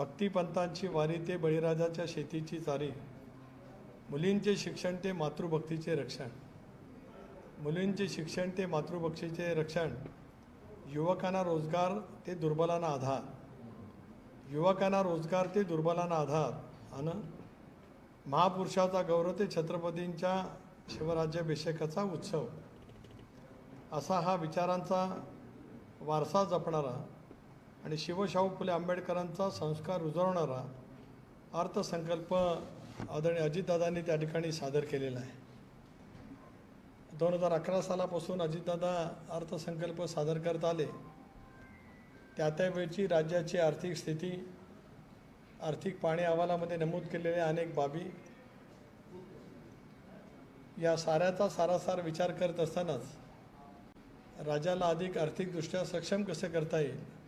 भक्तिपंथांची वारी ते बळीराजाच्या शेतीची चारी. मुलींचे शिक्षण ते मातृभक्तीचे रक्षण. मुलींचे शिक्षण ते मातृभक्तीचे रक्षण. युवकांना रोजगार ते दुर्बलांना आधार. युवकांना रोजगार ते दुर्बलांना आधार. आणि महापुरुषाचा गौरव ते छत्रपतींच्या शिवराज्याभिषेकाचा उत्सव. असा हा विचारांचा वारसा जपणारा आणि शिवशाहू फुले आंबेडकरांचा संस्कार रुजवणारा अर्थसंकल्प आदरणीय अजितदादांनी त्या ठिकाणी सादर केलेला आहे. दोन हजार अकरा सालापासून अजितदादा अर्थसंकल्प सादर करत आले. त्या त्यावेळची राज्याची आर्थिक स्थिती आर्थिक पाणी अहवालामध्ये नमूद केलेल्या अनेक बाबी या साऱ्याचा सारासार विचार करत असतानाच राज्याला अधिक आर्थिकदृष्ट्या सक्षम कसं करता येईल?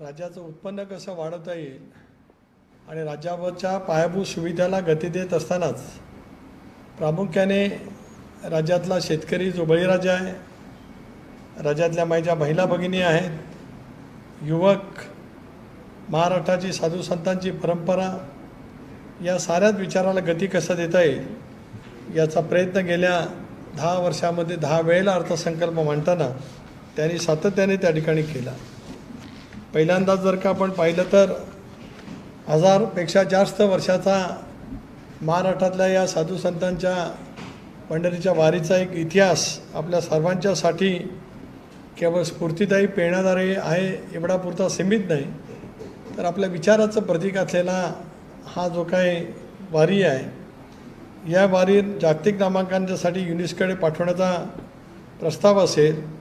राज्याचं उत्पन्न कसं वाढवता येईल आणि राज्यावरच्या पायाभूत सुविधाला गती देत असतानाच प्रामुख्याने राज्यातला शेतकरी जो बळीराजा आहे राज्यातल्या माझ्या महिला भगिनी आहेत युवक महाराष्ट्राची साधू संतांची परंपरा या साऱ्याच विचाराला गती कसं देता येईल याचा प्रयत्न गेल्या दहा वर्षामध्ये दहा वेळेला अर्थसंकल्प मांडताना त्यांनी सातत्याने त्या ठिकाणी केला. पहिल्यांदा जर का आपण पाहिलं तर हजारपेक्षा जास्त वर्षाचा महाराष्ट्रातल्या या साधू संतांच्या पंढरीच्या वारीचा एक इतिहास आपल्या सर्वांच्यासाठी केवळ स्फूर्तिदायी प्रेरणादायी आहे एवढा पुरता सीमित नाही. तर आपल्या विचाराचं प्रतीक असलेला हा जो काही वारी आहे या वारी जागतिक नामांकनासाठी युनिस्कडे पाठवण्याचा प्रस्ताव असेल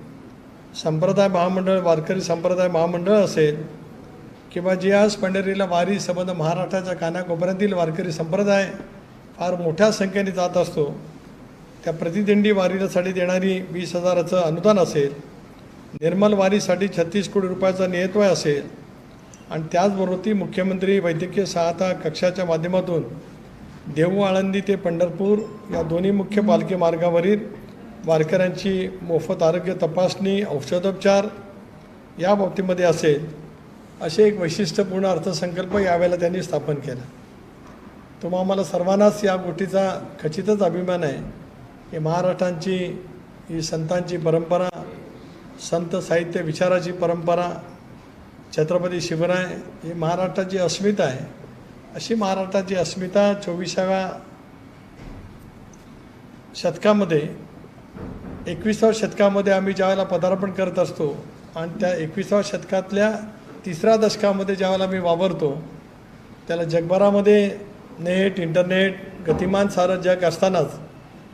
संप्रदाय महामंडळ वारकरी संप्रदाय महामंडळ असेल किंवा जे आज पंढरीला वारी संबंध महाराष्ट्राच्या कानाकोपऱ्यातील वारकरी संप्रदाय फार मोठ्या संख्येने जात असतो त्या प्रतिदिंडी वारीसाठी देणारी वीस हजाराचं अनुदान असेल निर्मल वारीसाठी छत्तीस कोटी रुपयाचा नियतोय असेल आणि त्याचबरोबर ती मुख्यमंत्री वैद्यकीय सहायता कक्षाच्या माध्यमातून देहू आळंदी ते पंढरपूर या दोन्ही मुख्य पालखी मार्गावरील वारकऱ्यांची मोफत आरोग्य तपासणी औषधोपचार या बाबतीमध्ये असेल असे एक वैशिष्ट्यपूर्ण अर्थसंकल्प यावेळेला त्यांनी स्थापन केला. तुम्हा आम्हाला सर्वांनाच या गोष्टीचा खचितच अभिमान आहे की महाराष्ट्रांची ही संतांची परंपरा संत साहित्य विचाराची परंपरा छत्रपती शिवराय ही महाराष्ट्राची अस्मिता आहे. अशी महाराष्ट्राची अस्मिता चोवीसाव्या शतकामध्ये एकविसाव्या शतकामध्ये आम्ही ज्यावेळेला पदार्पण करत असतो आणि त्या एकविसाव्या शतकातल्या तिसऱ्या दशकामध्ये ज्यावेळेला मी वावरतो त्याला जगभरामध्ये नेट इंटरनेट गतिमान सारं जग असतानाच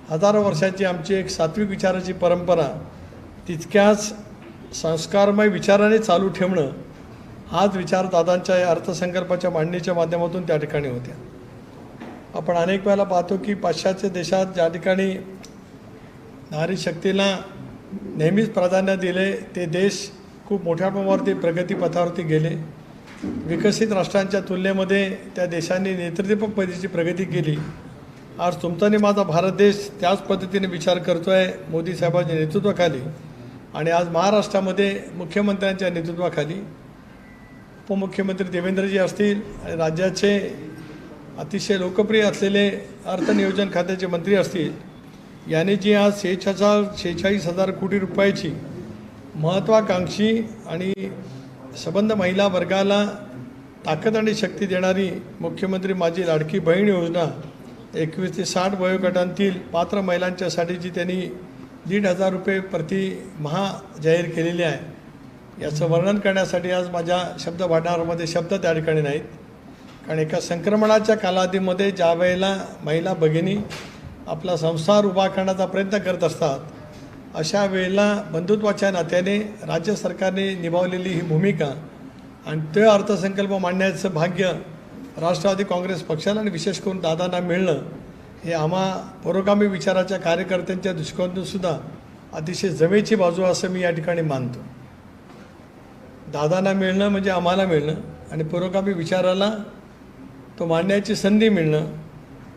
हजारो वर्षाची आमची एक सात्विक विचाराची परंपरा तितक्याच संस्कारमय विचाराने चालू ठेवणं हाच विचार दादांच्या या अर्थसंकल्पाच्या मांडणीच्या माध्यमातून त्या ठिकाणी होत्या. आपण अनेक वेळेला पाहतो की पाश्चात्य देशात ज्या ठिकाणी नारी शक्तीला नेहमीच प्राधान्य दिले ते देश खूप मोठ्या प्रमाणावरती प्रगतीपथावरती गेले. विकसित राष्ट्रांच्या तुलनेमध्ये त्या देशांनी नेतृत्व पद्धतीची प्रगती केली. आज तुमचा आणि माझा भारत देश त्याच पद्धतीने विचार करतो आहे मोदी साहेबांच्या नेतृत्वाखाली. आणि आज महाराष्ट्रामध्ये मुख्यमंत्र्यांच्या नेतृत्वाखाली. उपमुख्यमंत्री देवेंद्रजी असतील आणि राज्याचे अतिशय लोकप्रिय असलेले अर्थनियोजन खात्याचे मंत्री असतील. याने जी आज शेहेचाळीस शेहेचाळीस हजार कोटी रुपयाची महत्त्वाकांक्षी आणि संबंध महिला वर्गाला ताकद आणि शक्ती देणारी मुख्यमंत्री माझी लाडकी बहीण योजना एकवीस ते साठ वयोगटांतील पात्र महिलांच्यासाठी जी त्यांनी दीड हजार रुपये प्रति महा जाहीर केलेली आहे. याचं वर्णन करण्यासाठी आज माझ्या शब्द भांडारामध्ये शब्द त्या ठिकाणी नाहीत. कारण एका संक्रमणाच्या कालावधीमध्ये ज्या वेळेला महिला भगिनी आपला संसार उभा करण्याचा प्रयत्न करत असतात अशा वेळेला बंधुत्वाच्या नात्याने राज्य सरकारने निभावलेली ही भूमिका आणि तो अर्थसंकल्प मांडण्याचं भाग्य राष्ट्रवादी काँग्रेस पक्षाला आणि विशेष करून दादांना मिळणं हे आम्हा पुरोगामी विचाराच्या कार्यकर्त्यांच्या दृष्टिकोनातूनसुद्धा अतिशय जमेची बाजू असं मी या ठिकाणी मानतो. दादांना मिळणं म्हणजे आम्हाला मिळणं आणि पुरोगामी विचाराला तो मांडण्याची संधी मिळणं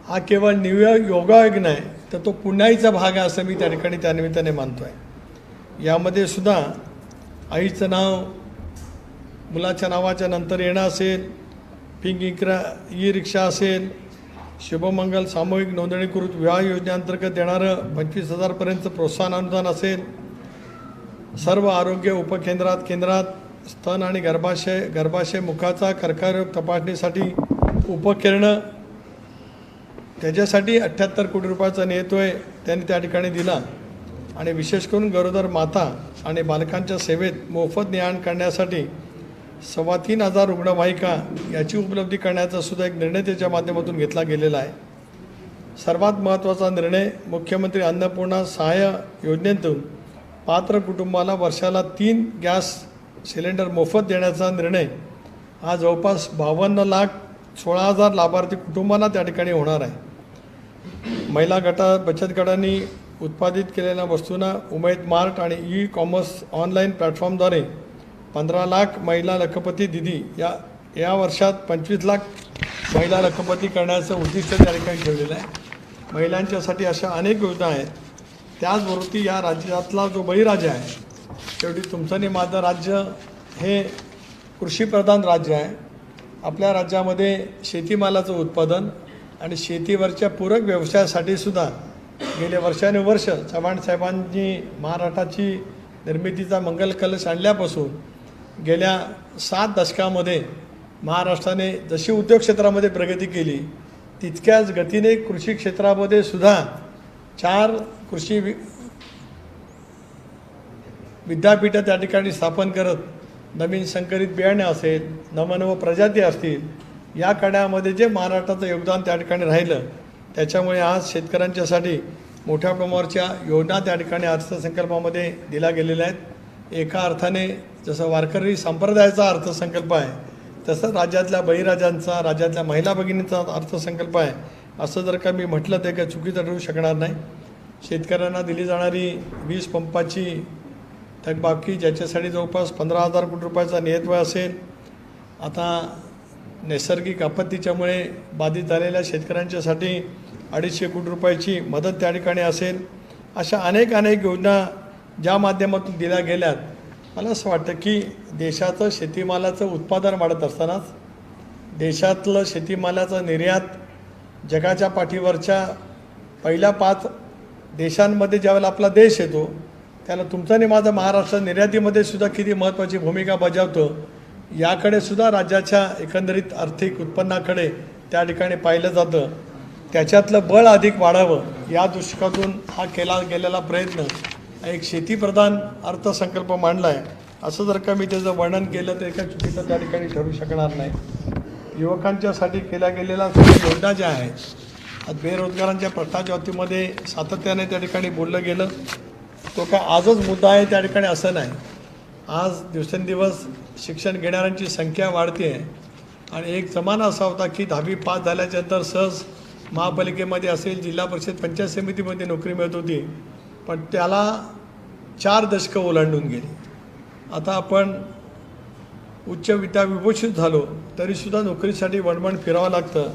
हा केवळ नियोग योगायोग नाही तर तो पुण्याईचा भाग आहे असं मी त्या ठिकाणी त्यानिमित्ताने मानतो आहे यामध्ये सुद्धा आईचं नाव मुलाच्या नावाच्या नंतर येणं असेल पिंक इकरा ई रिक्षा असेल शुभमंगल सामूहिक नोंदणीकृत विवाह योजनेअंतर्गत येणारं पंचवीस हजारपर्यंत प्रोत्साहन अनुदान असेल. सर्व आरोग्य उपकेंद्रात केंद्रात स्तन आणि गर्भाशय गर्भाशय मुखाचा कर्करोग तपासणीसाठी उपकरणं त्याच्यासाठी अठ्ठ्याहत्तर कोटी रुपयाचा नियतोय त्यांनी त्या ठिकाणी दिला. आणि विशेष करून गरोदर माता आणि बालकांच्या सेवेत मोफत न्याण करण्यासाठी सव्वा तीन हजार रुग्णवाहिका याची उपलब्धी करण्याचा सुद्धा एक निर्णय त्याच्या माध्यमातून घेतला गेलेला आहे. सर्वात महत्त्वाचा निर्णय मुख्यमंत्री अन्नपूर्णा सहाय्य योजनेतून पात्र कुटुंबाला वर्षाला तीन गॅस सिलेंडर मोफत देण्याचा निर्णय हा जवळपास बावन्न लाख सोळा हजार लाभार्थी कुटुंबांना त्या ठिकाणी होणार आहे. महिला गटा बचत गटांनी उत्पादित केलेल्या वस्तूंना उमेद मार्ट आणि ई कॉमर्स ऑनलाईन प्लॅटफॉर्मद्वारे पंधरा लाख महिला लखपती दिदी या या वर्षात पंचवीस लाख महिला लखपती करण्याचं उद्दिष्ट त्या ठिकाणी ठेवलेलं आहे. महिलांच्यासाठी अशा अनेक योजना आहेत. त्याचबरोबर या राज्यातला जो बळीराजा आहे शेवटी तुमचं आणि माझं राज्य हे कृषीप्रधान राज्य आहे. आपल्या राज्यामध्ये शेतीमालाचं उत्पादन आणि शेतीवरच्या पूरक व्यवसायासाठी सुद्धा गेले वर्षानुवर्ष चव्हाण साहेबांनी महाराष्ट्राची निर्मितीचा मंगल कलश आणल्यापासून गेल्या सात दशकामध्ये महाराष्ट्राने जशी उद्योग क्षेत्रामध्ये प्रगती केली तितक्याच गतीने कृषी क्षेत्रामध्ये सुद्धा चार कृषी वि विद्यापीठं त्या ठिकाणी स्थापन करत नवीन संकरित बियाणे असेल नवनव प्रजाती असतील या कड्यामध्ये जे महाराष्ट्राचं योगदान त्या ठिकाणी राहिलं त्याच्यामुळे आज शेतकऱ्यांच्यासाठी मोठ्या प्रमाणावरच्या योजना त्या ठिकाणी अर्थसंकल्पामध्ये दिल्या गेलेल्या आहेत. एका अर्थाने जसं वारकरी संप्रदायाचा अर्थसंकल्प आहे तसंच राज्यातल्या बळीराजांचा राज्यातल्या महिला भगिनींचा अर्थसंकल्प आहे. असं जर का मी म्हटलं ते काही चुकीचं ठरू शकणार नाही. शेतकऱ्यांना दिली जाणारी वीज पंपाची थकबाकी ज्याच्यासाठी जवळपास पंधरा हजार कोटी रुपयाचा नियतव्यय असेल. आता नैसर्गिक आपत्तीच्यामुळे बाधित झालेल्या शेतकऱ्यांच्यासाठी अडीचशे कोटी रुपयाची मदत त्या ठिकाणी असेल अशा अनेक अनेक योजना ज्या माध्यमातून दिल्या गेल्यात. मला असं वाटतं की देशाचं शेतीमालाचं उत्पादन वाढत असतानाच देशातलं शेतीमालाचं निर्यात जगाच्या पाठीवरच्या पहिल्या पाच देशांमध्ये ज्यावेळेला आपला देश येतो त्याला तुमचं आणि माझं महाराष्ट्र निर्यातीमध्ये सुद्धा किती महत्त्वाची भूमिका बजावतं याकडे सुद्धा राज्याच्या एकंदरीत आर्थिक उत्पन्नाकडे त्या ठिकाणी पाहिलं जातं. त्याच्यातलं बळ अधिक वाढावं या दृष्टिकोनातून हा केला गेलेला प्रयत्न एक शेतीप्रधान अर्थसंकल्प मांडला आहे असं जर का मी त्याचं वर्णन केलं तर एका चुकीचं त्या ठिकाणी ठरू शकणार नाही. युवकांच्यासाठी केल्या गेलेल्या योजना ज्या आहेत आज बेरोजगारांच्या प्रश्नाच्या बाबतीमध्ये सातत्याने त्या ठिकाणी बोललं गेलं. तो काय आजच मुद्दा आहे त्या ठिकाणी असं नाही. आज दिवसेंदिवस शिक्षण घेणाऱ्यांची संख्या वाढते आहे आणि एक जमाना असा होता की दहावी पास झाल्याच्यानंतर सहज महापालिकेमध्ये असेल जिल्हा परिषद पंचायत समितीमध्ये नोकरी मिळत होती. पण त्याला चार दशकं ओलांडून गेली. आता आपण उच्च विद्या विभूषित झालो तरीसुद्धा नोकरीसाठी वणवण फिरावं लागतं.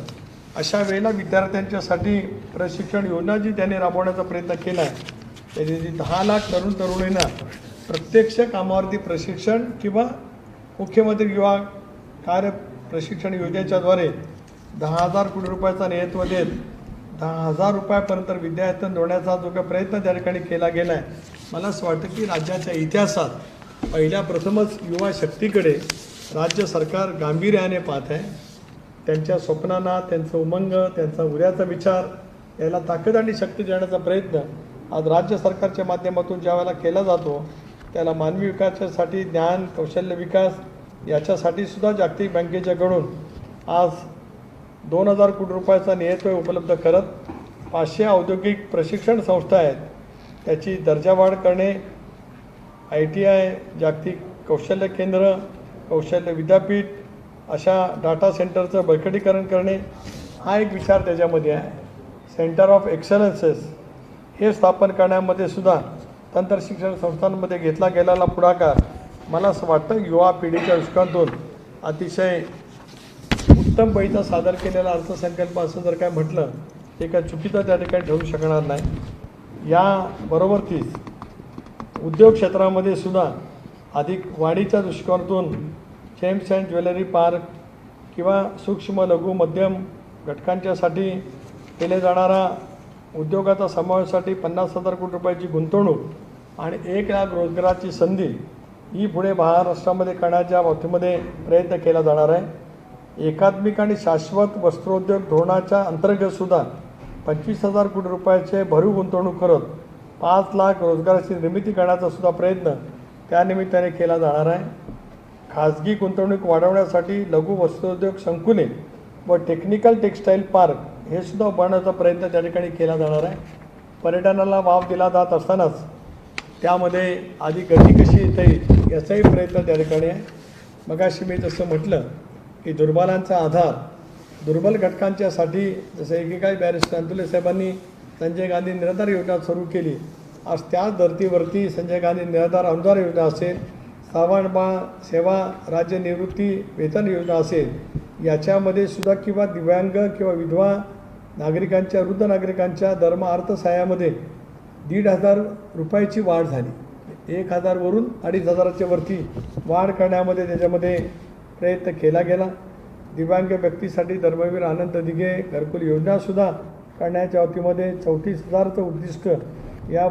अशा वेळेला विद्यार्थ्यांच्यासाठी प्रशिक्षण योजना जी त्यांनी राबवण्याचा प्रयत्न केला आहे त्याची जी दहा लाख तरुण तरुणींना प्रत्यक्ष कामावरती प्रशिक्षण किंवा मुख्यमंत्री युवा कार्य प्रशिक्षण योजनेच्याद्वारे दहा हजार कोटी रुपयाचा नेतृत्व देत दहा हजार रुपयापर्यंत विद्यार्थ्यां जोडण्याचा जो काही प्रयत्न त्या ठिकाणी केला गेला आहे मला असं वाटतं की राज्याच्या इतिहासात पहिल्या प्रथमच युवा शक्तीकडे राज्य सरकार गांभीर्याने पाहत आहे. त्यांच्या स्वप्नांना त्यांचं उमंग त्यांचा उद्याचा विचार याला ताकद आणि शक्ती देण्याचा प्रयत्न आज राज्य सरकारच्या माध्यमातून ज्या वेळेला केला जातो त्याला मानवी विकासासाठी ज्ञान कौशल्य विकास याच्यासाठी सुद्धा जागतिक बँकेच्याकडून आज दोन हजार कोटी रुपयाचा नियतव्यय उपलब्ध करत पाचशे औद्योगिक प्रशिक्षण संस्था आहेत. त्याची दर्जावाढ करणे आय टी आय जागतिक कौशल्य केंद्र कौशल्य विद्यापीठ अशा डाटा सेंटरचं बळकटीकरण करणे हा एक विचार त्याच्यामध्ये आहे. सेंटर ऑफ एक्सलन्सेस हे स्थापन करण्यामध्ये सुद्धा तंत्र शिक्षण संस्थांमध्ये घेतला गेलेला पुढाकार मला असं वाटतं युवा पिढीच्या दृष्टिकोनातून अतिशय उत्तम पैसा सादर केलेला अर्थसंकल्प असं जर काय म्हटलं ते काय चुकीचं त्या ठिकाणी ठेवू शकणार नाही. याबरोबरतीच उद्योग क्षेत्रामध्ये सुद्धा अधिक वाढीच्या दृष्टिकोनातून चेम्स अँड ज्वेलरी पार्क किंवा सूक्ष्म लघु मध्यम घटकांच्यासाठी केले जाणारा उद्योगाचा समावेशासाठी पन्नास हजार कोटी रुपयाची गुंतवणूक आणि एक लाख रोजगाराची संधी ही पुढे महाराष्ट्रामध्ये करण्याच्या बाबतीमध्ये प्रयत्न केला जाणार आहे. एकात्मिक आणि शाश्वत वस्त्रोद्योग धोरणाच्या अंतर्गतसुद्धा पंचवीस हजार कोटी रुपयाचे भरीव गुंतवणूक करत पाच लाख रोजगाराची निर्मिती करण्याचा सुद्धा प्रयत्न त्यानिमित्ताने केला जाणार आहे. खाजगी गुंतवणूक वाढवण्यासाठी लघु वस्त्रोद्योग संकुले व टेक्निकल टेक्स्टाईल पार्क हे सुद्धा उभारण्याचा प्रयत्न त्या ठिकाणी केला जाणार आहे. पर्यटनाला वाव दिला जात असतानाच त्यामध्ये आधी गती कशी येता येईल याचाही प्रयत्न त्या ठिकाणी आहे. मगाशी मी जसं म्हटलं की दुर्बलांचा आधार दुर्बल घटकांच्यासाठी जसं एकेकाळी बॅरिस्टर अंतुले साहेबांनी संजय गांधी निराधार योजना सुरू केली. आज त्याच धर्तीवरती संजय गांधी निराधार अनुदान योजना असेल सावणबा सेवा राज्य निवृत्ती वेतन योजना असेल याच्यामध्ये सुद्धा किंवा दिव्यांग किंवा विधवा नागरिकांच्या वृद्ध नागरिकांच्या धर्म अर्थसहाय्यामध्ये दीड हजार रुपयाची वाढ झाली. एक हजारवरून अडीच हजाराच्या वरती वाढ करण्यामध्ये त्याच्यामध्ये प्रयत्न केला गेला. दिव्यांग व्यक्तीसाठी धर्मवीर आनंद दिघे घरकुल योजनासुद्धा करण्याच्या वतीमध्ये चौतीस हजारचं उद्दिष्ट या